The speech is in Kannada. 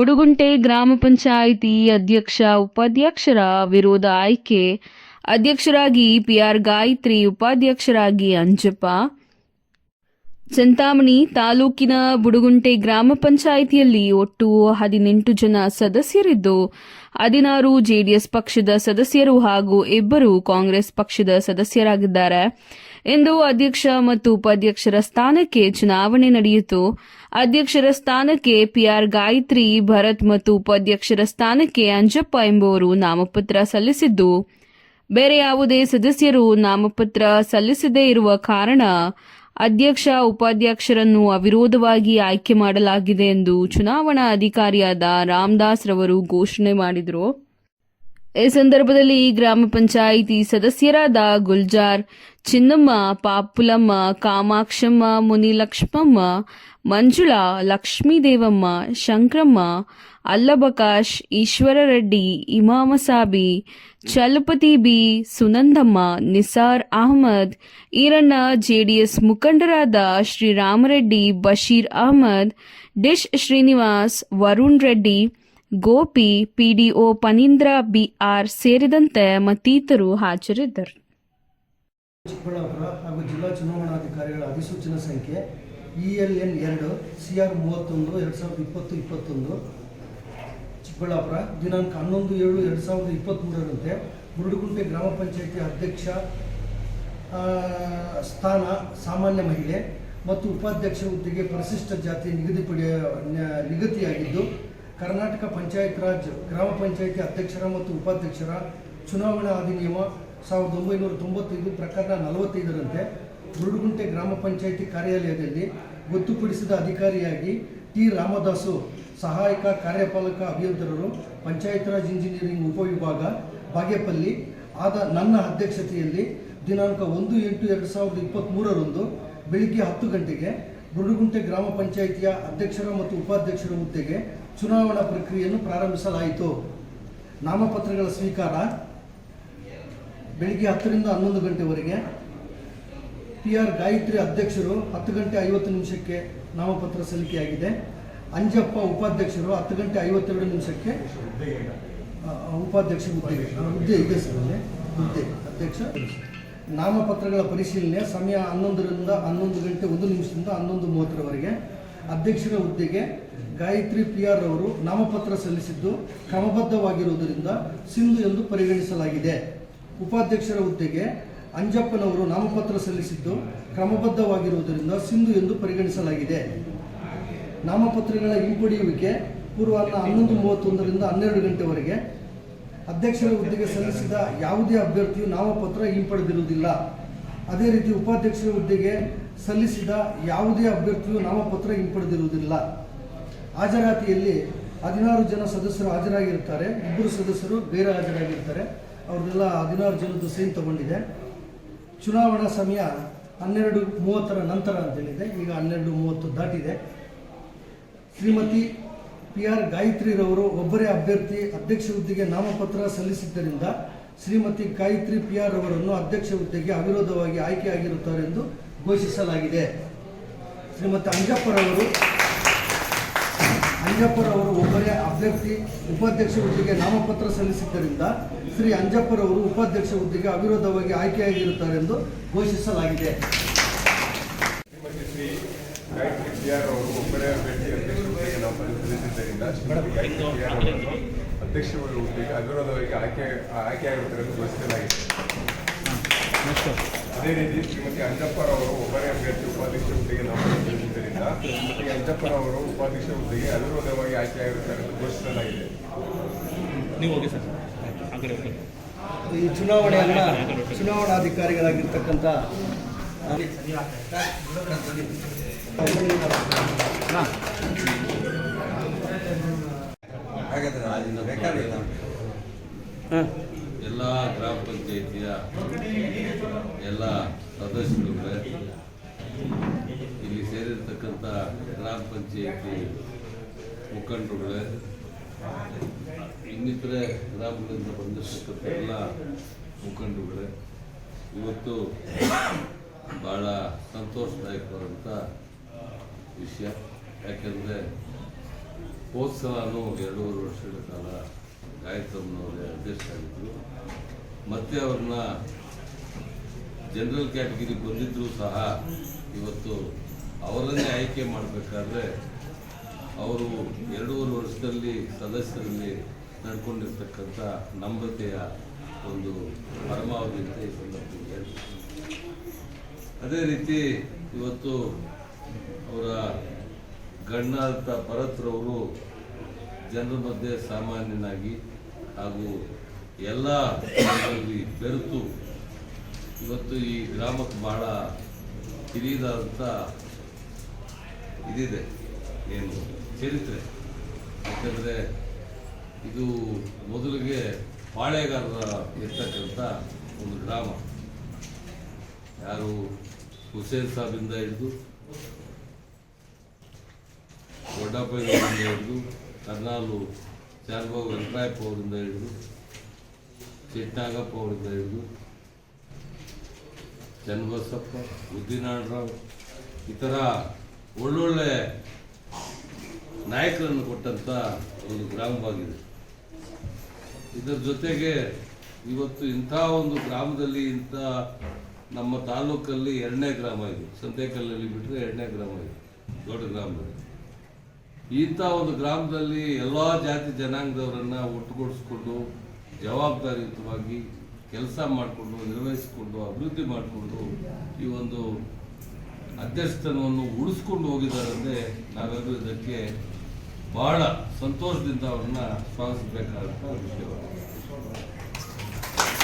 ಉಡುಗುಂಟೆ ಗ್ರಾಮ ಪಂಚಾಯಿತಿ ಅಧ್ಯಕ್ಷ, ಉಪಾಧ್ಯಕ್ಷರ ವಿರೋಧ ಆಯ್ಕೆ. ಅಧ್ಯಕ್ಷರಾಗಿ ಪಿಆರ್ ಗಾಯತ್ರಿ, ಉಪಾಧ್ಯಕ್ಷರಾಗಿ ಅಂಜಪ್ಪ. ಚಿಂತಾಮಣಿ ತಾಲೂಕಿನ ಬುಡುಗುಂಟೆ ಗ್ರಾಮ ಪಂಚಾಯಿತಿಯಲ್ಲಿ ಒಟ್ಟು ಹದಿನೆಂಟು ಜನ ಸದಸ್ಯರಿದ್ದು, ಹದಿನಾರು ಜೆಡಿಎಸ್ ಪಕ್ಷದ ಸದಸ್ಯರು ಹಾಗೂ ಇಬ್ಬರು ಕಾಂಗ್ರೆಸ್ ಪಕ್ಷದ ಸದಸ್ಯರಾಗಿದ್ದಾರೆ. ಎಂದು ಅಧ್ಯಕ್ಷ ಮತ್ತು ಉಪಾಧ್ಯಕ್ಷರ ಸ್ಥಾನಕ್ಕೆ ಚುನಾವಣೆ ನಡೆಯಿತು. ಅಧ್ಯಕ್ಷರ ಸ್ಥಾನಕ್ಕೆ ಪಿಆರ್ ಗಾಯತ್ರಿ, ಭರತ್ ಮತ್ತು ಉಪಾಧ್ಯಕ್ಷರ ಸ್ಥಾನಕ್ಕೆ ಅಂಜಪ್ಪ ಎಂಬುವರು ನಾಮಪತ್ರ ಸಲ್ಲಿಸಿದ್ದು, ಬೇರೆ ಯಾವುದೇ ಸದಸ್ಯರು ನಾಮಪತ್ರ ಸಲ್ಲಿಸದೇ ಇರುವ ಕಾರಣ ಅಧ್ಯಕ್ಷ ಉಪಾಧ್ಯಕ್ಷರನ್ನು ಅವಿರೋಧವಾಗಿ ಆಯ್ಕೆ ಮಾಡಲಾಗಿದೆ ಎಂದು ಚುನಾವಣಾ ಅಧಿಕಾರಿಯಾದ ರಾಮದಾಸ್ ರವರು ಘೋಷಣೆ ಮಾಡಿದರು. ಈ ಸಂದರ್ಭದಲ್ಲಿ ಗ್ರಾಮ ಪಂಚಾಯಿತಿ ಸದಸ್ಯರಾದ ಗುಲ್ಜಾರ್ ಚಿನ್ನಮ್ಮ, ಪಾಪುಲಮ್ಮ, ಕಾಮಾಕ್ಷಮ್ಮ, ಮುನಿಲಕ್ಷ್ಮಮ್ಮ, ಮಂಜುಳಾ, ಲಕ್ಷ್ಮೀದೇವಮ್ಮ, ಶಂಕ್ರಮ್ಮ, ಅಲ್ಲಬಕಾಶ್, ಈಶ್ವರರೆಡ್ಡಿ, ಇಮಾಮಸಾಬಿ, ಚಲಪತಿ ಬಿ, ಸುನಂದಮ್ಮ, ನಿಸಾರ್ ಅಹಮದ್, ಈರಣ್ಣ, ಜೆಡಿಎಸ್ ಮುಖಂಡರಾದ Sriramareddy, Basheer Ahmad, dish Srinivas, Varun Reddy Gopi, PDO Panindra, BR ಸೇರಿದಂತೆ ಮತ್ತಿತರರು ಹಾಜರಿದ್ದರು. ಚಿಕ್ಕಬಳ್ಳಾಪುರ ಹಾಗೂ ಜಿಲ್ಲಾ ಚುನಾವಣಾಧಿಕಾರಿಗಳ ಅಧಿಸೂಚನಾ ಸಂಖ್ಯೆ ಇ ಎಲ್ ಎನ್ ಎರಡು, ಸಿ ಆರ್ ಮೂವತ್ತೊಂದು, ಎರಡು ಸಾವಿರದ ಇಪ್ಪತ್ತು ಇಪ್ಪತ್ತೊಂದು, ಚಿಕ್ಕಬಳ್ಳಾಪುರ ದಿನಾಂಕ ಹನ್ನೊಂದು ಏಳು ಎರಡು ಸಾವಿರದ ಇಪ್ಪತ್ತ್ಮೂರರಂತೆ ಮುರುಡುಗುಂಟೆ ಗ್ರಾಮ ಪಂಚಾಯಿತಿ ಅಧ್ಯಕ್ಷ ಸ್ಥಾನ ಸಾಮಾನ್ಯ ಮಹಿಳೆ ಮತ್ತು ಉಪಾಧ್ಯಕ್ಷ ಹುದ್ದೆಗೆ ಪರಿಶಿಷ್ಟ ಜಾತಿ ನಿಗದಿಪಡಿಯ ನಿಗದಿಯಾಗಿದ್ದು ಕರ್ನಾಟಕ ಪಂಚಾಯತ್ ರಾಜ್ ಗ್ರಾಮ ಪಂಚಾಯಿತಿ ಅಧ್ಯಕ್ಷರ ಮತ್ತು ಉಪಾಧ್ಯಕ್ಷರ ಚುನಾವಣಾ ಅಧಿನಿಯಮ ಸಾವಿರದ ಒಂಬೈನೂರ ತೊಂಬತ್ತೈದು ಪ್ರಕರಣ ನಲವತ್ತೈದರಂತೆ ಗುರುಗುಂಟೆ ಗ್ರಾಮ ಪಂಚಾಯಿತಿ ಕಾರ್ಯಾಲಯದಲ್ಲಿ ಗೊತ್ತುಪಡಿಸಿದ ಅಧಿಕಾರಿಯಾಗಿ ಟಿ ರಾಮದಾಸು, ಸಹಾಯಕ ಕಾರ್ಯಪಾಲಕ ಅಭಿಯಂತರರು, ಪಂಚಾಯತ್ ರಾಜ್ ಇಂಜಿನಿಯರಿಂಗ್ ಉಪವಿಭಾಗ ಬಾಗೇಪಲ್ಲಿ ಆದ ನನ್ನ ಅಧ್ಯಕ್ಷತೆಯಲ್ಲಿ ದಿನಾಂಕ ಒಂದು ಎಂಟು ಎರಡು ಸಾವಿರದ ಇಪ್ಪತ್ತ್ಮೂರರಂದು ಬೆಳಿಗ್ಗೆ ಹತ್ತು ಗಂಟೆಗೆ ಗುರುಗುಂಟೆ ಗ್ರಾಮ ಪಂಚಾಯಿತಿಯ ಅಧ್ಯಕ್ಷರ ಮತ್ತು ಉಪಾಧ್ಯಕ್ಷರ ಹುದ್ದೆಗೆ ಚುನಾವಣಾ ಪ್ರಕ್ರಿಯೆಯನ್ನು ಪ್ರಾರಂಭಿಸಲಾಯಿತು. ನಾಮಪತ್ರಗಳ ಸ್ವೀಕಾರ ಬೆಳಿಗ್ಗೆ ಹತ್ತರಿಂದ ಹನ್ನೊಂದು ಗಂಟೆವರೆಗೆ. ಪಿ ಆರ್ ಗಾಯತ್ರಿ ಅಧ್ಯಕ್ಷರು ಹತ್ತು ಗಂಟೆ ಐವತ್ತು ನಿಮಿಷಕ್ಕೆ ನಾಮಪತ್ರ ಸಲ್ಲಿಕೆಯಾಗಿದೆ. ಅಂಜಪ್ಪ ಉಪಾಧ್ಯಕ್ಷರು ಹತ್ತು ಗಂಟೆ ಐವತ್ತೆರಡು ನಿಮಿಷಕ್ಕೆ ಉಪಾಧ್ಯಕ್ಷ ಹುದ್ದೆ. ಹುದ್ದೆ ಇದೆ ಸರ್ ಹುದ್ದೆ. ಅಧ್ಯಕ್ಷ, ನಾಮಪತ್ರಗಳ ಪರಿಶೀಲನೆ ಸಮಯ ಹನ್ನೊಂದರಿಂದ ಹನ್ನೊಂದು ಗಂಟೆ ಒಂದು ನಿಮಿಷದಿಂದ ಹನ್ನೊಂದು ಮೂವತ್ತರವರೆಗೆ. ಅಧ್ಯಕ್ಷರ ಹುದ್ದೆಗೆ ಗಾಯತ್ರಿ ಪಿ ಆರ್ ಅವರು ನಾಮಪತ್ರ ಸಲ್ಲಿಸಿದ್ದು ಕ್ರಮಬದ್ಧವಾಗಿರುವುದರಿಂದ ಸಿಂಧು ಎಂದು ಪರಿಗಣಿಸಲಾಗಿದೆ. ಉಪಾಧ್ಯಕ್ಷರ ಹುದ್ದೆಗೆ ಅಂಜಪ್ಪನವರು ನಾಮಪತ್ರ ಸಲ್ಲಿಸಿದ್ದು ಕ್ರಮಬದ್ಧವಾಗಿರುವುದರಿಂದ ಸಿಂಧು ಎಂದು ಪರಿಗಣಿಸಲಾಗಿದೆ. ನಾಮಪತ್ರಗಳ ಹಿಂಪಡೆಯುವಿಕೆ ಪೂರ್ವಾಹ್ನ ಹನ್ನೊಂದು ಮೂವತ್ತೊಂದರಿಂದ ಹನ್ನೆರಡು ಗಂಟೆವರೆಗೆ. ಅಧ್ಯಕ್ಷರ ಹುದ್ದೆಗೆ ಸಲ್ಲಿಸಿದ ಯಾವುದೇ ಅಭ್ಯರ್ಥಿಯು ನಾಮಪತ್ರ ಹಿಂಪಡೆದಿರುವುದಿಲ್ಲ. ಅದೇ ರೀತಿ ಉಪಾಧ್ಯಕ್ಷರ ಹುದ್ದೆಗೆ ಸಲ್ಲಿಸಿದ ಯಾವುದೇ ಅಭ್ಯರ್ಥಿಯು ನಾಮಪತ್ರ ಹಿಂಪಡೆದಿರುವುದಿಲ್ಲ. ಹಾಜರಾತಿಯಲ್ಲಿ ಹದಿನಾರು ಜನ ಸದಸ್ಯರು ಹಾಜರಾಗಿರ್ತಾರೆ ಇಬ್ಬರು ಸದಸ್ಯರು ಬೇರೆ ಹಾಜರಾಗಿರ್ತಾರೆ ಅವ್ರದ್ದೆಲ್ಲ ಹದಿನಾರು ಜನದ್ದು ಸೈನ್ ತಗೊಂಡಿದೆ. ಚುನಾವಣಾ ಸಮಯ ಹನ್ನೆರಡು ಮೂವತ್ತರ ನಂತರ ಅಂತೇಳಿದೆ. ಈಗ ಹನ್ನೆರಡು ಮೂವತ್ತು ದಾಟಿದೆ. ಶ್ರೀಮತಿ ಪಿ ಆರ್ ಗಾಯತ್ರಿರವರು ಒಬ್ಬರೇ ಅಭ್ಯರ್ಥಿ, ಅಧ್ಯಕ್ಷ ಹುದ್ದೆಗೆ ನಾಮಪತ್ರ ಸಲ್ಲಿಸಿದ್ದರಿಂದ ಶ್ರೀಮತಿ ಗಾಯತ್ರಿ ಪಿ ಆರ್ ಅವರನ್ನು ಅಧ್ಯಕ್ಷ ಹುದ್ದೆಗೆ ಅವಿರೋಧವಾಗಿ ಆಯ್ಕೆಯಾಗಿರುತ್ತಾರೆ ಎಂದು ಘೋಷಿಸಲಾಗಿದೆ. ಶ್ರೀಮತಿ ಅಂಜಪ್ಪರವರು ಅಂಜಪ್ಪರವರು ಒಬ್ಬರೇ ಅಭ್ಯರ್ಥಿ ಉಪಾಧ್ಯಕ್ಷ ಹುದ್ದೆಗೆ ನಾಮಪತ್ರ ಸಲ್ಲಿಸಿದ್ದರಿಂದ ಶ್ರೀ ಅಂಜಪ್ಪರವರು ಉಪಾಧ್ಯಕ್ಷ ಹುದ್ದೆಗೆ ಅವಿರೋಧವಾಗಿ ಆಯ್ಕೆಯಾಗಿರುತ್ತಾರೆ ಎಂದು ಘೋಷಿಸಲಾಗಿದೆ ಶ್ರೀ ಗಾಯತ್ರಿ ಅವರು ಒಬ್ಬರೇ ಅಭ್ಯರ್ಥಿ ಅಧ್ಯಕ್ಷ ಹುದ್ದೆಗೆ ನಾವು ಸಲ್ಲಿಸಿದ್ದರಿಂದ ಶ್ರೀಮತಿ ಗಾಯತ್ರಿ ಪಿ ಆರ್ ಅಧ್ಯಕ್ಷ ಹುದ್ದೆಗೆ ಅವಿರೋಧವಾಗಿ ಆಯ್ಕೆ ಆಯ್ಕೆಯಾಗಿರುತ್ತಾರೆ ಎಂದು ಘೋಷಿಸಲಾಗಿದೆ ಅದೇ ರೀತಿ ಶ್ರೀಮತಿ ಅಂಜಪ್ಪರವರು ಒಬ್ಬರೇ ಅಭ್ಯರ್ಥಿ ಉಪಾಧ್ಯಕ್ಷ ಹುದ್ದೆಗೆ ನಾಮಕರಿಸಿದ್ದರಿಂದ ಶ್ರೀಮತಿ ಶ್ರೀ ಅಂಜಪ್ಪರವರು ಉಪಾಧ್ಯಕ್ಷ ಹುದ್ದೆಗೆ ಅವಿರೋಧವಾಗಿ ಆಯ್ಕೆಯಾಗಿರುತ್ತಾರೆ ಎಂದು ಘೋಷಿಸಲಾಗಿದೆ. ನೀವು ಹೋಗಿ ಸರ್. ಆ ಕಡೆ ಹೋಗಿ. ಈ ಚುನಾವಣೆಯನ್ನ ಚುನಾವಣಾಧಿಕಾರಿಗಳಾಗಿರ್ತಕ್ಕಂಥ ಎಲ್ಲ ಗ್ರಾಮ ಪಂಚಾಯಿತಿಯ ಎಲ್ಲ ಸದಸ್ಯರುಗಳೇ ಇಲ್ಲಿ ಸೇರಿರ್ತಕ್ಕಂಥ ಗ್ರಾಮ ಪಂಚಾಯಿತಿ ಮುಖಂಡರುಗಳೇ, ಇನ್ನಿತರೆ ಗ್ರಾಮಗಳಿಂದ ಬಂದಿರತಕ್ಕಂಥ ಎಲ್ಲ ಮುಖಂಡರುಗಳೇ, ಇವತ್ತು ಭಾಳ ಸಂತೋಷದಾಯಕವಾದಂಥ ವಿಷಯ. ಯಾಕೆಂದರೆ ಹೋದ ಸಲನೂ ಎರಡೂವರೆ ವರ್ಷಗಳ ಕಾಲ ಗಾಯತ್ರಮ್ಮನವರೇ ಅಧ್ಯಕ್ಷರಾಗಿದ್ದರು ಮತ್ತೆ ಅವ್ರನ್ನ ಜನರಲ್ ಕ್ಯಾಟಗರಿ ಬಂದಿದ್ದರೂ ಸಹ ಇವತ್ತು ಅವರನ್ನೇ ಆಯ್ಕೆ ಮಾಡಬೇಕಾದ್ರೆ ಅವರು ಎರಡೂವರೆ ವರ್ಷದಲ್ಲಿ ಸದಸ್ಯರಲ್ಲಿ ನಡ್ಕೊಂಡಿರ್ತಕ್ಕಂಥ ನಮ್ರತೆಯ ಒಂದು ಪರಮಾವಧಿ ಅಂತ ಈ ಸಂದರ್ಭದಲ್ಲಿ ಅದೇ ರೀತಿ ಇವತ್ತು ಅವರ ಗಣ್ಣಾರ್ಥ ಭರತ್ರವರು ಜನರ ಮಧ್ಯೆ ಸಾಮಾನ್ಯನಾಗಿ ಹಾಗೂ ಎಲ್ಲ ಬೆರೆತು ಇವತ್ತು ಈ ಗ್ರಾಮಕ್ಕೆ ಭಾಳ ಹಿರಿಯದಾದಂಥ ಇದಿದೆ ಏನು ಚರಿತ್ರೆ. ಯಾಕಂದರೆ ಇದು ಮೊದಲಿಗೆ ಪಾಳೆಗಾರರ ಇರ್ತಕ್ಕಂಥ ಒಂದು ಗ್ರಾಮ. ಯಾರು ಹುಸೇನ್ ಸಾಬಿಂದ ಹಿಡಿದು, ದೊಡ್ಡಪ್ಪ ಹಿಡಿದು ಕರ್ನಾಲು ಚಾಲ್ಬಾಬು ವೆಂಕರಾಯಪ್ಪ ಅವರಿಂದ ಹಿಡಿದು ಚಿಟ್ನಾಗಪ್ಪ ಅವರಿಂದ ಹಿಡಿದು ಚನ್ನಬಸಪ್ಪ ಉದ್ದಿನಾಳರಾವ್ ಈ ಥರ ಒಳ್ಳೊಳ್ಳೆ ನಾಯಕರನ್ನು ಕೊಟ್ಟಂಥ ಒಂದು ಗ್ರಾಮವಾಗಿದೆ. ಇದರ ಜೊತೆಗೆ ಇವತ್ತು ಇಂಥ ಒಂದು ಗ್ರಾಮದಲ್ಲಿ ಇಂಥ ನಮ್ಮ ತಾಲೂಕಲ್ಲಿ ಎರಡನೇ ಗ್ರಾಮ ಇದು. ಸಂತೆಕಲ್ಲಲ್ಲಿ ಬಿಟ್ಟರೆ ಎರಡನೇ ಗ್ರಾಮ ಇದು. ದೊಡ್ಡ ಗ್ರಾಮದಲ್ಲಿ. ಇಂಥ ಒಂದು ಗ್ರಾಮದಲ್ಲಿ ಎಲ್ಲ ಜಾತಿ ಜನಾಂಗದವರನ್ನ ಒಟ್ಟುಗೂಡಿಸ್ಕೊಂಡು, ಜವಾಬ್ದಾರಿಯುತವಾಗಿ ಕೆಲಸ ಮಾಡಿಕೊಂಡು, ನಿರ್ವಹಿಸಿಕೊಂಡು, ಅಭಿವೃದ್ಧಿ ಮಾಡಿಕೊಂಡು ಈ ಒಂದು ಅಧ್ಯಕ್ಷತನವನ್ನು ಉಳಿಸ್ಕೊಂಡು ಹೋಗಿದ್ದಾರೆ ನಾವೆಲ್ಲರೂ ಇದಕ್ಕೆ ಬಹಳ ಸಂತೋಷದಿಂದ ಅವ್ರನ್ನ ಸ್ವಾಗತಿಸಬೇಕಾದಂಥ ವಿಷಯವಾಗಿದೆ.